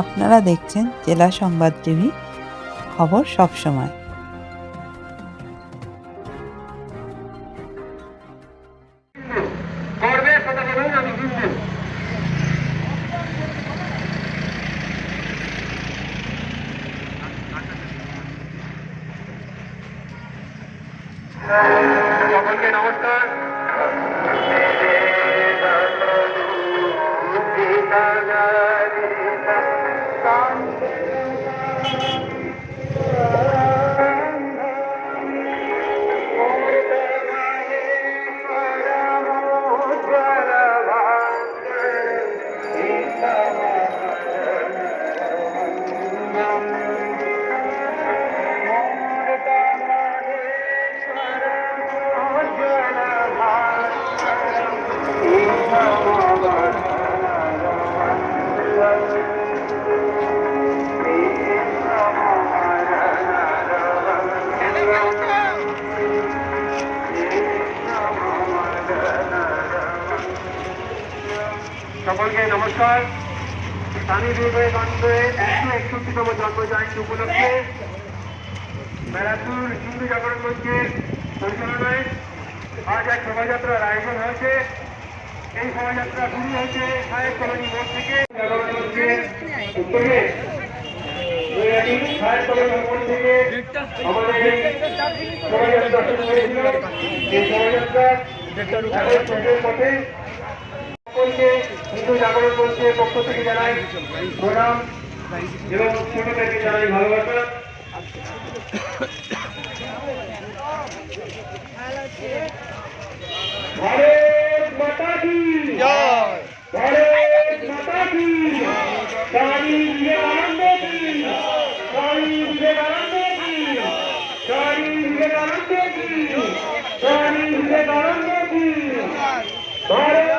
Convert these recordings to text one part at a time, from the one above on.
আপনারা দেখছেন জেলা সংবাদ টিভি, খবর সব সময়। করবে সেটা বলুন আমি হিন্দু সকলকে নমস্কার। সকলকে নমস্কার। স্বামী বিবেকানন্দের একশো একষট্টিতম জন্মজয়ন্তী উপলক্ষে ব্যারাকপুর হিন্দু জাগরণ মঞ্চের পরিচালনায় আজ এক শোভাযাত্রার আয়োজন হয়েছে। এই শোভাযাত্রা শুরু হয়েছে সাহেব কলোনি মোড় থেকে। জাগরণ মঞ্চের উত্তরে আমাদের শোভাযাত্রা শুরু হয়েছিল। এই শোভাযাত্রা পথে সকলকে হিন্দু জাগরণ মঞ্চের পক্ষ থেকে জানাই প্রণাম এবং ছোট থেকে জানাই ভালোবাসা। ভারত মাতা কি? ভারত মাতা কি? স্বামী বিবেকানন্দ কি? স্বামী বিবেকানন্দ কি? স্বামী বিবেকানন্দ কি? স্বামী বিবেকানন্দ কি? ভারত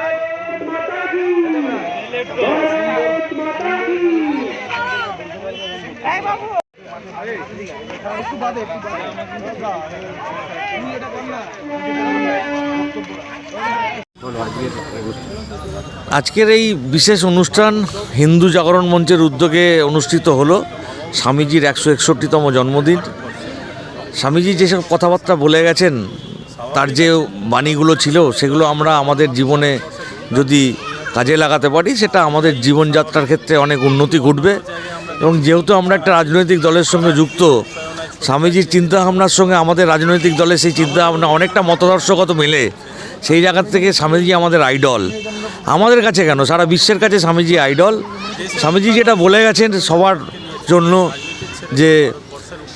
আজকের এই বিশেষ অনুষ্ঠান হিন্দু জাগরণ মঞ্চের উদ্যোগে অনুষ্ঠিত হলো স্বামীজির একশো একষট্টিতম জন্মদিন। স্বামীজি যেসব কথাবার্তা বলে গেছেন, তার যে বাণীগুলো ছিল, সেগুলো আমরা আমাদের জীবনে যদি কাজে লাগাতে পারি, সেটা আমাদের জীবনযাত্রার ক্ষেত্রে অনেক উন্নতি ঘটবে। এবং যেহেতু আমরা একটা রাজনৈতিক দলের সঙ্গে যুক্ত, স্বামীজির চিন্তাভাবনার সঙ্গে আমাদের রাজনৈতিক দলের সেই চিন্তাভাবনা অনেকটা মতাদর্শগত মেলে, সেই জায়গা থেকে স্বামীজি আমাদের আইডল। আমাদের কাছে কেন? সারা বিশ্বের কাছে স্বামীজি আইডল। স্বামীজি যেটা বলে গেছেন সবার জন্য যে,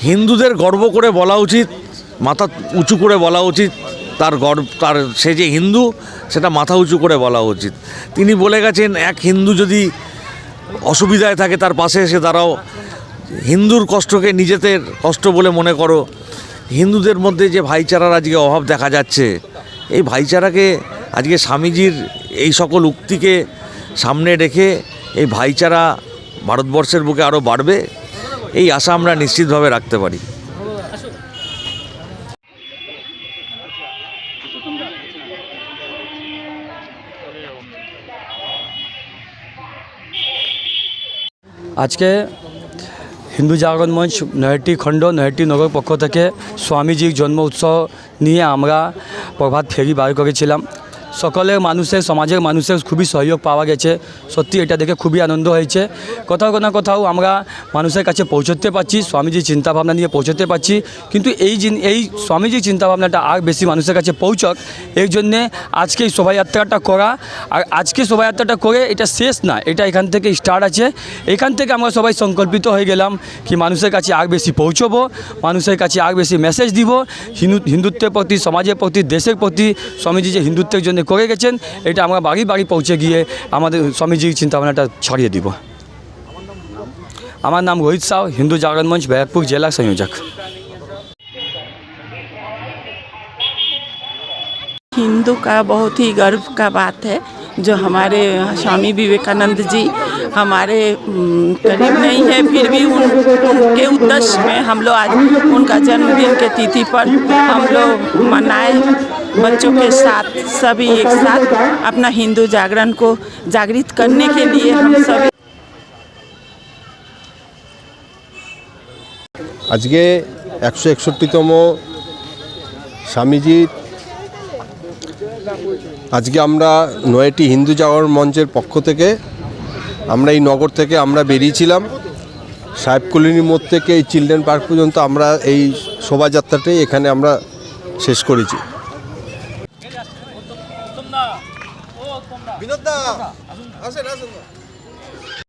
হিন্দুদের গর্ব করে বলা উচিত, মাথা উঁচু করে বলা উচিত তার গর্ব, তার, সে যে হিন্দু, সেটা মাথা উঁচু করে বলা উচিত। তিনি বলে গেছেন, এক হিন্দু যদি অসুবিধায় থাকে তার পাশে এসে দাঁড়াও। হিন্দুর কষ্টকে নিজেদের কষ্ট বলে মনে করো। হিন্দুদের মধ্যে যে ভাইচারার আজকে অভাব দেখা যাচ্ছে, এই ভাইচারাকে আজকে স্বামীজির এই সকল উক্তিকে সামনে রেখে এই ভাইচারা ভারতবর্ষের বুকে আরও বাড়বে, এই আশা আমরা নিশ্চিতভাবে রাখতে পারি। আজকে হিন্দু জাগরণ মঞ্চ নয়টি খণ্ড নয়টি নগর পক্ষ থেকে স্বামীজির জন্ম উৎসব নিয়ে আমরা প্রভাত ফেরি বার করেছিলাম। সকলের মানুষের সমাজের মানুষের খুবই সহযোগ পাওয়া গেছে। সত্যি এটা দেখে খুবই আনন্দ হয়েছে। কোথাও না কোথাও আমরা মানুষের কাছে পৌঁছতে পারছি, স্বামীজির চিন্তাভাবনা নিয়ে পৌঁছতে পারছি। কিন্তু এই এই স্বামীজির চিন্তাভাবনাটা আর বেশি মানুষের কাছে পৌঁছক এর জন্যে আজকে এই শোভাযাত্রাটা করা, আর আজকে শোভাযাত্রাটা করে এটা শেষ না, এটা এখান থেকে স্টার্ট আছে। এখান থেকে আমরা সবাই সংকল্পিত হয়ে গেলাম কি মানুষের কাছে আর বেশি পৌঁছবো, মানুষের কাছে আর বেশি মেসেজ দিব। হিন্দু, হিন্দুত্বের প্রতি, সমাজের প্রতি, দেশের প্রতি, স্বামীজি যে হিন্দুত্বের জন্য করে গেছেন এটা আমরা বাড়ি বাড়ি পৌঁছে গিয়ে আমাদের স্বামীজির চিন্তাভাবনাটা ছড়িয়ে দিব আমার নাম রোহিত সাউ হিন্দু জাগরণ মঞ্চ ব্যারাকপুর জেলা সংযোজক हिंदू का बहुत ही गर्व का बात है जो हमारे स्वामी विवेकानंद जी हमारे उम, करीब नहीं है फिर भी उन, उनके उद्देश्य में हम लोग आज उनका जन्मदिन के तिथि पर हम लोग मनाए बच्चों के साथ सभी एक साथ अपना हिंदू जागरण को जागृत करने के लिए हम सभी আজকে একশো একষট্টিতম স্বামীজির আজকে আমরা নয়টি হিন্দু জাগরণ মঞ্চের পক্ষ থেকে আমরা এই নগর থেকে আমরা বেরিয়েছিলাম সাহেব কলোনি মোড় থেকে এই চিলড্রেন পার্ক পর্যন্ত আমরা এই শোভাযাত্রাটাই এখানে আমরা শেষ করেছি ¡Pinota! ¡Hace el!